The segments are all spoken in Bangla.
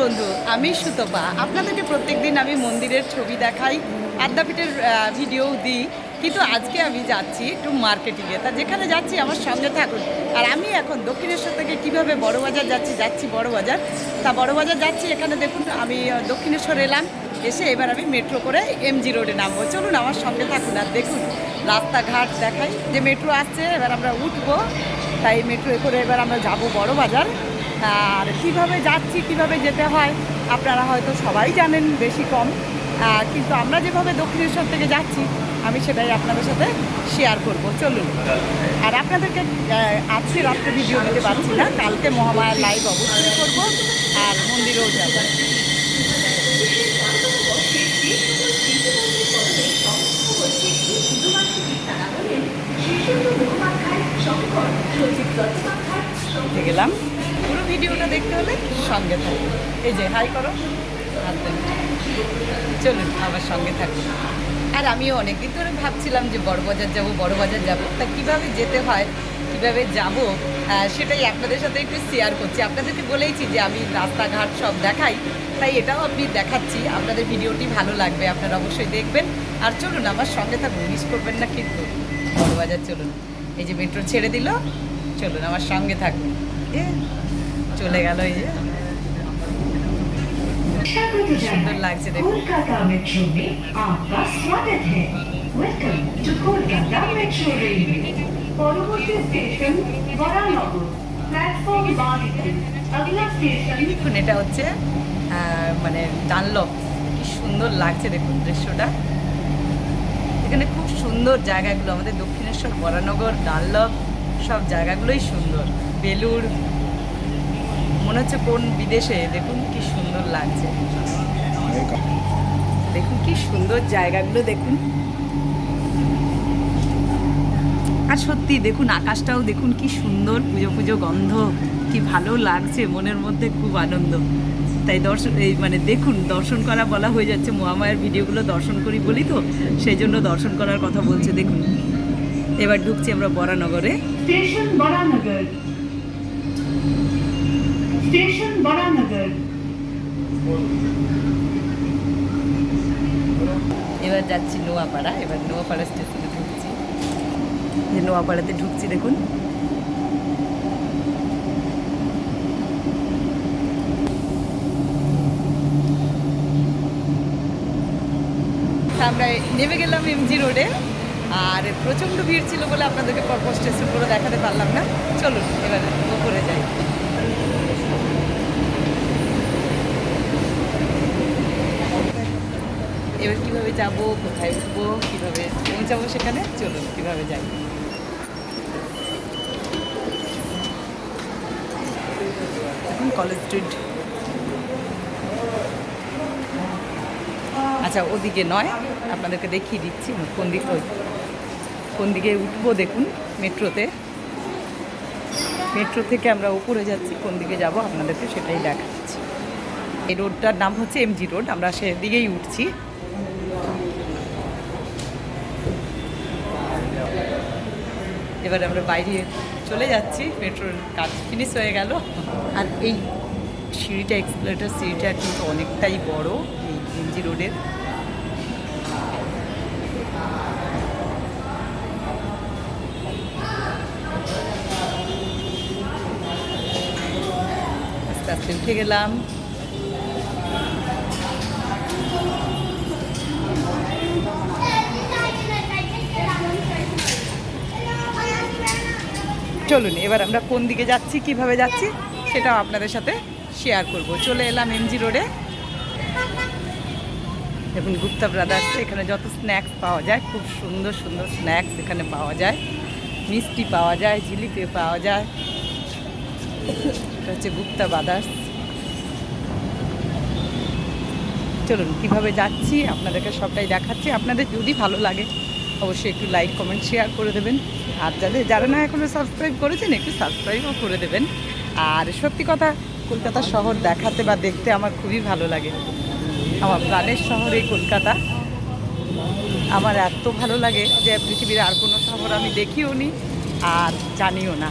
বন্ধু, আমি সুতপা। আপনাদেরকে প্রত্যেকদিন আমি মন্দিরের ছবি দেখাই আদ্যাপীঠের ভিডিও দিই। কিন্তু আজকে আমি যাচ্ছি একটু মার্কেটিংয়ে তা যেখানে যাচ্ছি, আমার সঙ্গে থাকুন। আর আমি এখন দক্ষিণেশ্বর থেকে কীভাবে বড়বাজার যাচ্ছি যাচ্ছি বড়বাজার। তা বড়বাজার যাচ্ছি, এখানে দেখুন, আমি দক্ষিণেশ্বর এলাম। এসে এবার আমি মেট্রো করে এমজি রোডে নামবো। চলুন, আমার সঙ্গে থাকুন আর দেখুন। রাস্তাঘাট দেখাই। যে মেট্রো আসছে, এবার আমরা উঠবো। তাই মেট্রোয়ে করে এবার আমরা যাব বড় বাজার আর কীভাবে যাচ্ছি কীভাবে যেতে হয় আপনারা হয়তো সবাই জানেন বেশি কম। কিন্তু আমরা যেভাবে দক্ষিণেশ্বর থেকে যাচ্ছি আমি সেটাই আপনাদের সাথে শেয়ার করব। চলুন। আর আপনাদেরকে আজকে রাত্রে ভিডিও দিতে পারছি না কালকে মহামায়ার লাইভ অবশ্যই করব আর মন্দিরেও যাব। গেলাম। পুরো ভিডিওটা দেখতে হলে সঙ্গে থাকুন এই যে হাই করো। চলুন আমার সঙ্গে থাকুন আর আমিও অনেকদিন ধরে ভাবছিলাম যে বড়বাজার যাব বড়বাজার যাব। তা কীভাবে যেতে হয়, কীভাবে যাব সেটাই আপনাদের সাথে একটু শেয়ার করছি। আপনাদেরকে বলেইছি যে আমি রাস্তাঘাট সব দেখাই, তাই এটাও আপনি দেখাচ্ছি। আপনাদের ভিডিওটি ভালো লাগবে, আপনারা অবশ্যই দেখবেন। আর চলুন, আমার সঙ্গে থাকুন মিস করবেন না কিন্তু। বড়বাজার চলুন। এই যে মেট্রো ছেড়ে দিল, চলুন, আমার সঙ্গে থাকুন। চলে গেল এই যে। সুন্দর লাগছে দেখুন দেখুন এটা হচ্ছে মানে ডানলক কি সুন্দর লাগছে দেখুন দৃশ্যটা। এখানে খুব সুন্দর জায়গাগুলো আমাদের দক্ষিণেশ্বর বরানগর ডানলক সব জায়গাগুলোই সুন্দর। বেলুড় মনে হচ্ছে কোন বিদেশে? দেখুন কি সুন্দর লাগছে। দেখুন কি সুন্দর জায়গাগুলো, দেখুন। আর সত্যি, দেখুন আকাশটাও, দেখুন কি সুন্দর পুজো পুজো গন্ধ, কি ভালো লাগছে, মনের মধ্যে খুব আনন্দ। তাই দর্শন, এই মানে দেখুন, দর্শন করা বলা হয়ে যাচ্ছে, মহামায়ের ভিডিওগুলো দর্শন করি বলি তো, সেই জন্য দর্শন করার কথা বলছে, দেখুন। এবার ঢুকছি আমরা বরানগরে। স্টেশন বরানগর। স্টেশন বরানগর এবার যাচ্ছি নোয়াপাড়া, এবার নোয়াপাড়া স্টেশনে ঢুকছি। যে নোয়াপাড়াতে ঢুকছি, দেখুন। আমরা নেমে গেলাম এমজি রোডে আর প্রচণ্ড ভিড় ছিল বলে আপনাদেরকে পরপর স্টেশন করে দেখাতে পারলাম না। চলুন, এবার উপরে যাই। এবার কীভাবে যাব, কোথায় উঠবো কীভাবে পৌঁছাবো সেখানে? চলুন, কীভাবে যাই। কলেজ স্ট্রিট আচ্ছা ওদিকে নয়, আপনাদেরকে দেখিয়ে দিচ্ছি, কোন দিকে কোন দিকে উঠবো দেখুন, মেট্রোতে। মেট্রো থেকে আমরা উপরে যাচ্ছি, কোন দিকে যাব আপনাদেরকে সেটাই দেখাচ্ছি। এই রোডটার নাম হচ্ছে এমজি রোড, আমরা সেদিকেই উঠছি। এবার আমরা বাইরে চলে যাচ্ছি, মেট্রোর কাজ ফিনিশ হয়ে গেল। আর এই সিঁড়িটা এক্সপ্লেটার সিঁড়িটা কিন্তু অনেকটাই বড়, এই এমজি রোডের। আস্তে আস্তে উঠে গেলাম। চলুন, এবার আমরা কোন দিকে যাচ্ছি, কীভাবে যাচ্ছি, সেটাও আপনাদের সাথে শেয়ার করব। চলে এলাম এমজি রোডে। দেখুন, গুপ্তা ব্রাদার্স এখানে যত স্ন্যাক্স পাওয়া যায়, খুব সুন্দর সুন্দর স্ন্যাক্স এখানে পাওয়া যায়। মিষ্টি পাওয়া যায়, জিলিপি পাওয়া যায়। এটা হচ্ছে গুপ্তা ব্রাদার্স চলুন, কীভাবে যাচ্ছি, আপনাদেরকে সবটাই দেখাচ্ছি। আপনাদের যদি ভালো লাগে, অবশ্যই একটু লাইক কমেন্ট শেয়ার করে দেবেন। আর যাদের যারা না এখনও সাবস্ক্রাইব করেছেন, একটু সাবস্ক্রাইবও করে দেবেন। আর সত্যি কথা, কলকাতা শহর দেখাতে বা দেখতে আমার খুবই ভালো লাগে। আমার প্রাণের শহর এই কলকাতা। আমার এত ভালো লাগে যে পৃথিবীর আর কোনো শহর আমি দেখিও নি। আর জানিও না।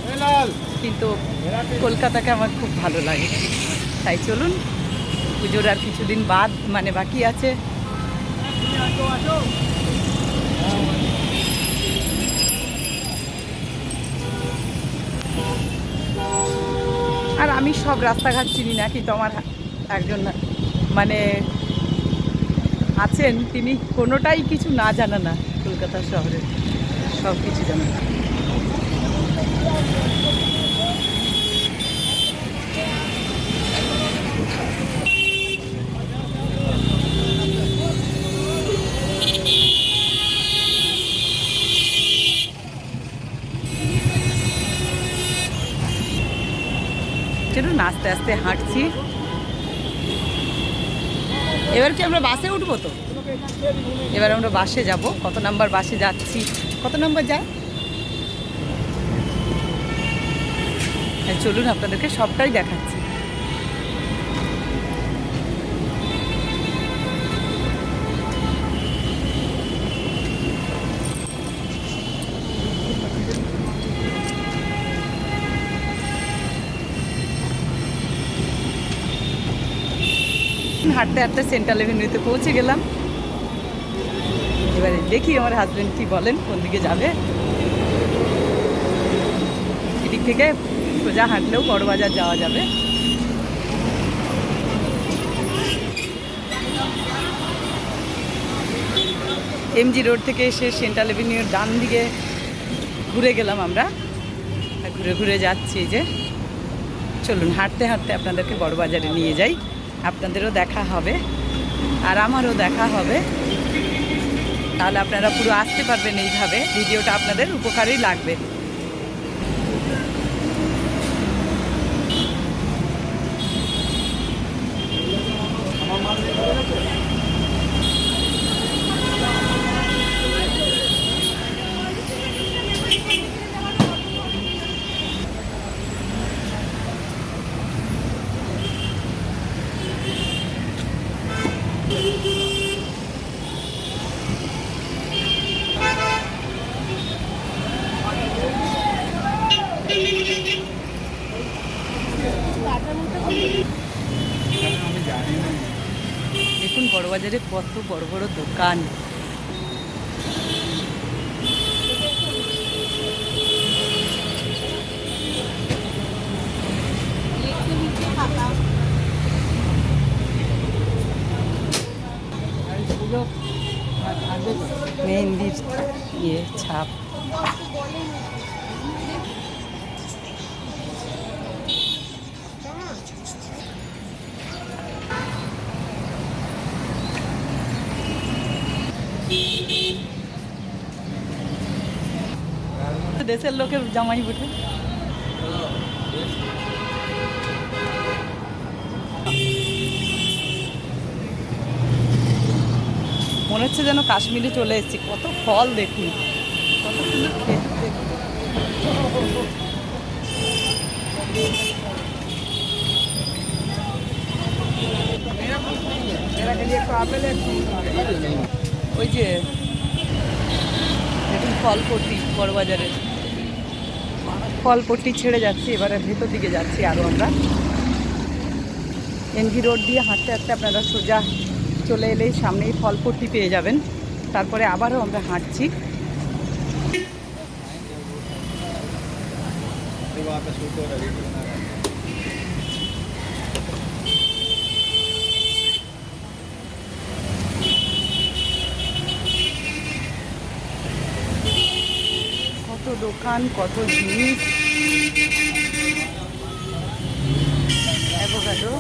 কিন্তু কলকাতাকে আমার খুব ভালো লাগে। তাই চলুন, পুজোর আর কিছুদিন বাদ মানে বাকি আছে। আর আমি সব রাস্তাঘাট চিনি না, কিন্তু আমার একজন মানে আছেন, তিনি কোনোটাই কিছু না জানা না কলকাতা শহরে। সব কিছু জানেন চলুন আস্তে আস্তে হাঁটছি। এবার কি আমরা বাসে উঠবো তো? এবার আমরা বাসে যাব। কত নাম্বার বাসে যাচ্ছি? কত নাম্বার যায়? চলুন আপনাদেরকে সবটাই দেখাচ্ছি। হাঁটতে হাঁটতে সেন্ট্রাল এভিনিউতে পৌঁছে গেলাম। এবারে দেখি আমার হাজব্যান্ড কি বলেন, কোন দিকে যাবে। এদিক থেকে সোজা হাঁটলেও বড়বাজার যাওয়া যাবে। এমজি রোড থেকে এসে সেন্ট্রাল এভিনিউর ডান দিকে ঘুরে গেলাম আমরা। ঘুরে ঘুরে যাচ্ছি যে। চলুন, হাঁটতে হাঁটতে আপনাদেরকে বড়বাজারে নিয়ে যাই। আপনাদেরও দেখা হবে। আর আমারও দেখা হবে। তাহলে আপনারা পুরো আসতে পারবেন এইভাবে। ভিডিওটা আপনাদের উপকারেই লাগবে। বড়বাজারে কত বড় বড় দোকান। মেহেন্দির ইয়ে ছাপ। দেশের লোকের জামাই বুটে। মনে হচ্ছে যেন কাশ্মীরে চলে এসেছি। কত ফল দেখুন। কত সুন্দর খেতে ওই যে, দেখুন ফলপট্টি বড়বাজারে ফলপট্টি ছেড়ে যাচ্ছি, এবারে ভেতর দিকে যাচ্ছি আরও আমরা। এনভি রোড দিয়ে হাঁটতে হাঁটতে আপনারা সোজা চলে এলেই সামনেই ফলপট্টি পেয়ে যাবেন। তারপরে আবারও আমরা হাঁটছি। কত দোকান কত জিনিস? অ্যাভোকাডো।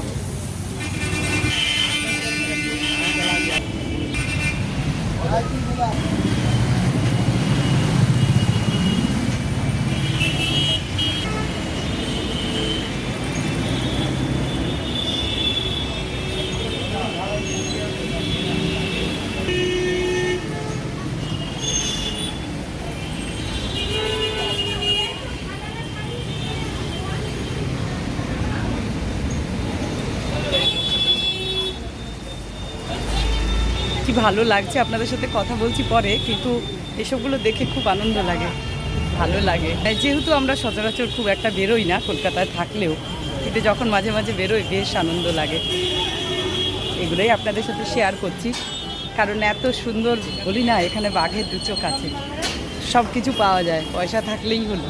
কি ভালো লাগছে? আপনাদের সাথে কথা বলছি পরে, কিন্তু এসবগুলো দেখে খুব আনন্দ লাগে। ভালো লাগে। যেহেতু আমরা সচরাচর খুব একটা বেরোই না কলকাতায় থাকলেও, কিন্তু যখন মাঝে মাঝে বেরোই, বেশ আনন্দ লাগে। এগুলোই আপনাদের সাথে শেয়ার করছি। কারণ এত সুন্দর বলি না, এখানে বাঘের দু চোখ আছে। সব কিছু পাওয়া যায়, পয়সা থাকলেই হলো।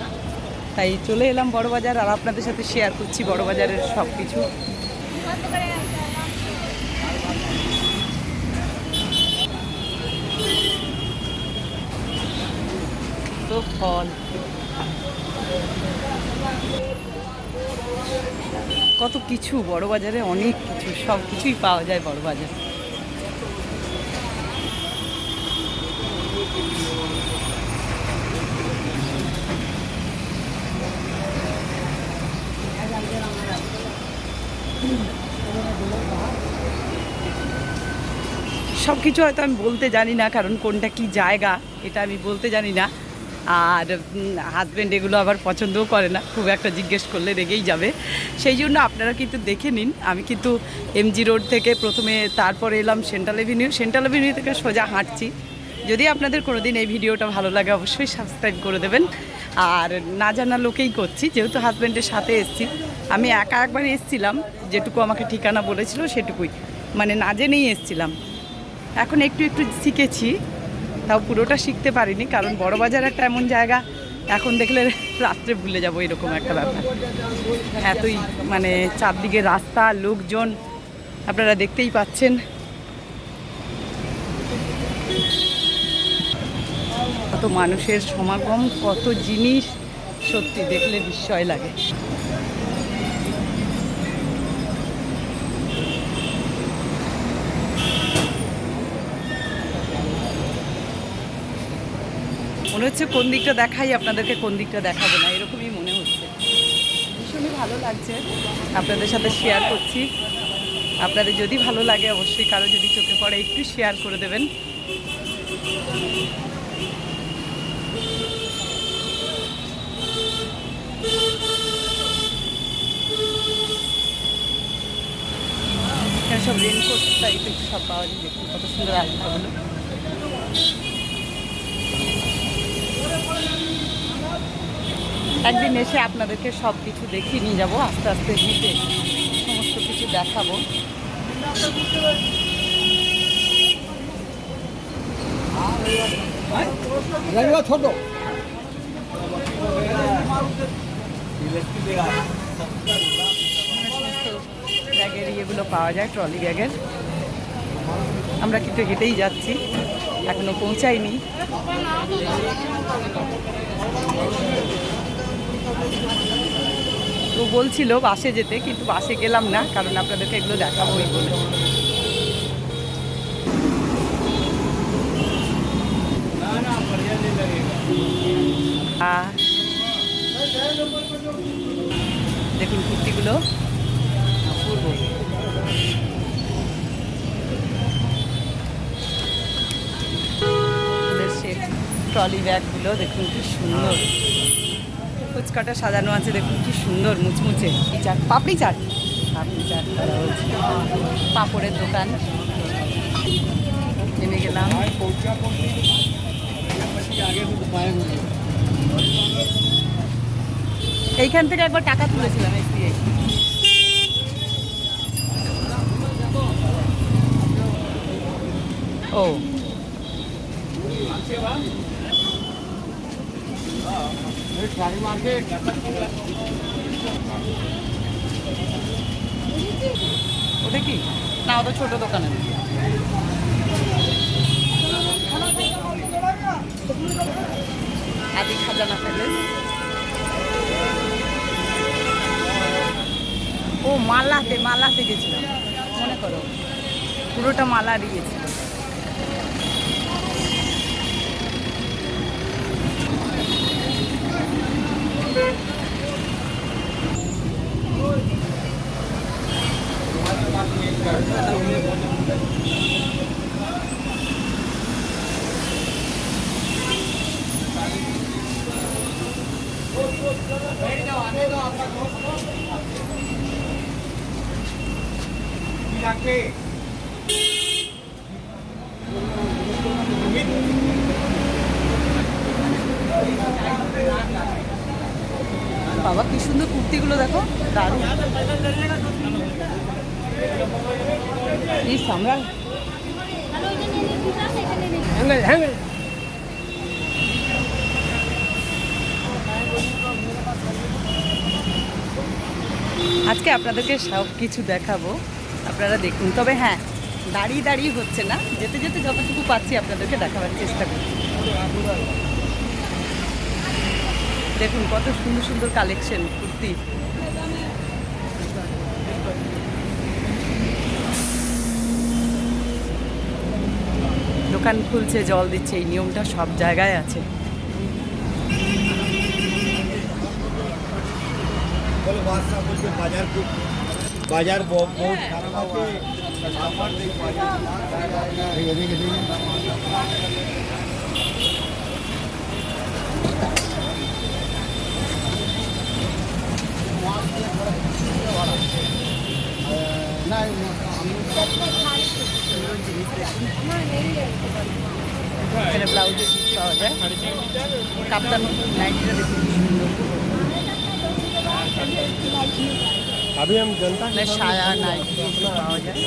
তাই চলে এলাম বড়বাজার, আর আপনাদের সাথে শেয়ার করছি বড়বাজারের সব কিছু তো ফল কত কিছু বড় বাজারে, অনেক কিছু, সব কিছুই পাওয়া যায় বড় বাজারে। সব কিছু হয়তো আমি বলতে জানি না, কারণ কোনটা কি জায়গা, এটা আমি বলতে জানি না। আর হাজব্যান্ড এগুলো আবার পছন্দও করে না। খুব একটা জিজ্ঞেস করলে রেগেই যাবে। সেই জন্য আপনারা কিন্তু দেখে নিন। আমি কিন্তু এমজি রোড থেকে প্রথমে তারপরে এলাম সেন্ট্রাল এভিনিউ সেন্ট্রাল এভিনিউ থেকে সোজা হাঁটছি। যদি আপনাদের কোনো দিন এই ভিডিওটা ভালো লাগে, অবশ্যই সাবস্ক্রাইব করে দেবেন। আর, না জানা লোকেই করছি। যেহেতু হাজব্যান্ডের সাথে এসছি, আমি একা একবার এসছিলাম। যেটুকু আমাকে ঠিকানা বলেছিল সেটুকুই। মানে না জেনেই এসছিলাম। এখন একটু একটু শিখেছি। তাও পুরোটা শিখতে পারিনি, কারণ বড় বাজার একটা এমন জায়গা, এখন দেখলে রাত্রে ভুলে যাব এরকম একটা ব্যাপার। এতই মানে চারদিকে রাস্তা, লোকজন, আপনারা দেখতেই পাচ্ছেন। কত মানুষের সমাগম, কত জিনিস, সত্যি দেখলে বিস্ময় লাগে। মনে হচ্ছে কোন দিকটা দেখাই, আপনাদেরকে কোন দিকটা দেখাবো না, এরকমই মনে হচ্ছে। ভীষণই ভালো লাগছে আপনাদের সাথে শেয়ার করছি। আপনাদের যদি ভালো লাগে অবশ্যই কারও যদি চোখে পড়ে একটু শেয়ার করে দেবেন। সব রেনকোট টাইপের সব পাওয়া যায়, দেখুন কত সুন্দর আসবাবগুলো একদিন এসে আপনাদেরকে সব কিছু দেখিয়ে নিয়ে যাব আস্তে আস্তে হেঁটে সমস্ত কিছু দেখাবো। ছোট। ব্যাগের ইয়েগুলো পাওয়া যায় ট্রলি ব্যাগের। আমরা কিন্তু হেঁটেই যাচ্ছি এখনও পৌঁছাইনি। তো বলছিল বাসে যেতে, কিন্তু বাসে গেলাম না, কারণ আপনাদেরকে এগুলো দেখাবোই বলে। দেখুন কুর্তিগুলো। ট্রলি ব্যাগগুলো, দেখুন কি সুন্দর। ফুচকাটা সাজানো আছে, দেখুন কি সুন্দর মুচমুচে। চাট, পাপড়ি চাট? পাপড়ি চাট করা হয়েছে পাঁপড়ের দোকান। নেমে গেলাম। এইখান থেকে একবার টাকা তুলেছিলাম এসবিআই ও। ওটা কি? না, ওটা ছোট দোকানের। আদি খাজানা প্যালেস ও, মালাতে মালাতে গেছিলাম। মনে করো, পুরোটা মালা দিয়েছিল Aquí. আজকে আপনাদেরকে সব কিছু দেখাবো। আপনারা দেখুন। তবে হ্যাঁ দাঁড়িয়ে দাঁড়িয়ে হচ্ছে না। যেতে যেতে যতটুকু পাচ্ছি আপনাদেরকে দেখাবার চেষ্টা করছি। দেখুন কত সুন্দর সুন্দর কালেকশন কুর্তি। দোকান খুলছে জল দিচ্ছে এই নিয়মটা সব জায়গায় আছে। বাজার খুব বাজার ব- বহুত খারাপ আছে কাস্টমার নেই বাজার দেখে দেখে দেখে এখানে ব্লাউজের পিস পাওয়া যায় কাপ্তান নাইটিটা দেখুন কি সুন্দর अभी हम जनता এখানে সায়া নাইটি এগুলো পাওয়া যায়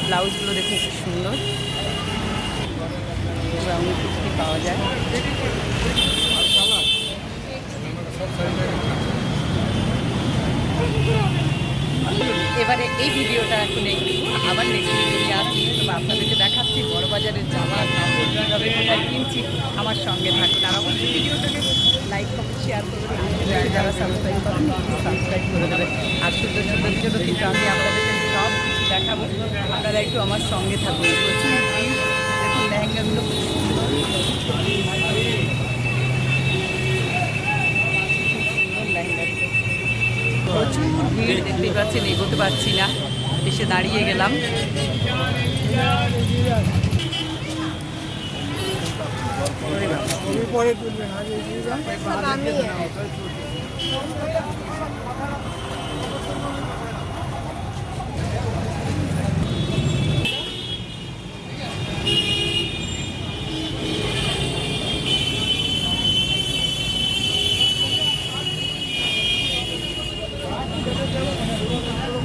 ব্লাউজগুলো দেখুন খুব সুন্দর ব্রাউন কুর্তি পাওয়া যায় এবারে এই ভিডিওটা এখন আবার নেক্সট ভিডিও আসছি। আপনাদেরকে দেখাচ্ছি বড় বাজারের জামা, কাপড় কিনছি, আমার সঙ্গে থাকুন। আর অবশ্যই ভিডিওটাকে লাইক কমেন্ট শেয়ার করে যারা সাবস্ক্রাইব করেন সাবস্ক্রাইব করে দেবেন। আর সুন্দর সুন্দর জন্য কিন্তু আমি আপনাদেরকে সব কিছু দেখাবো। আপনারা একটু আমার সঙ্গে থাকুন। প্রচুর দেখুন লেহেঙ্গাগুলো খুব সুন্দর সুন্দর লেহেঙ্গাগুলো প্রচুর ভিড় দেখতেই পাচ্ছেন এগোতে পারছি না। এসে দাঁড়িয়ে গেলাম।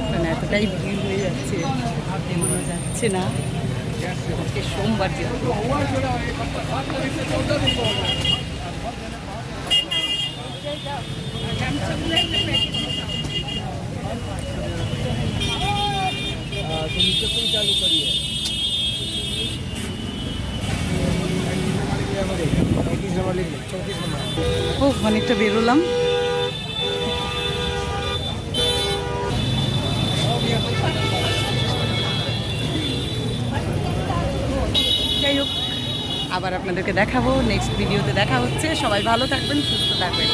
কারণ এতটাই ভিড় হয়ে যাচ্ছে পারছি না। সোমবার চালু করিয়ে ও অনেকটা বেরোলাম। আপনাদেরকে দেখাবো নেক্সট ভিডিওতে দেখা হচ্ছে। সবাই ভালো থাকবেন সুস্থ থাকবেন।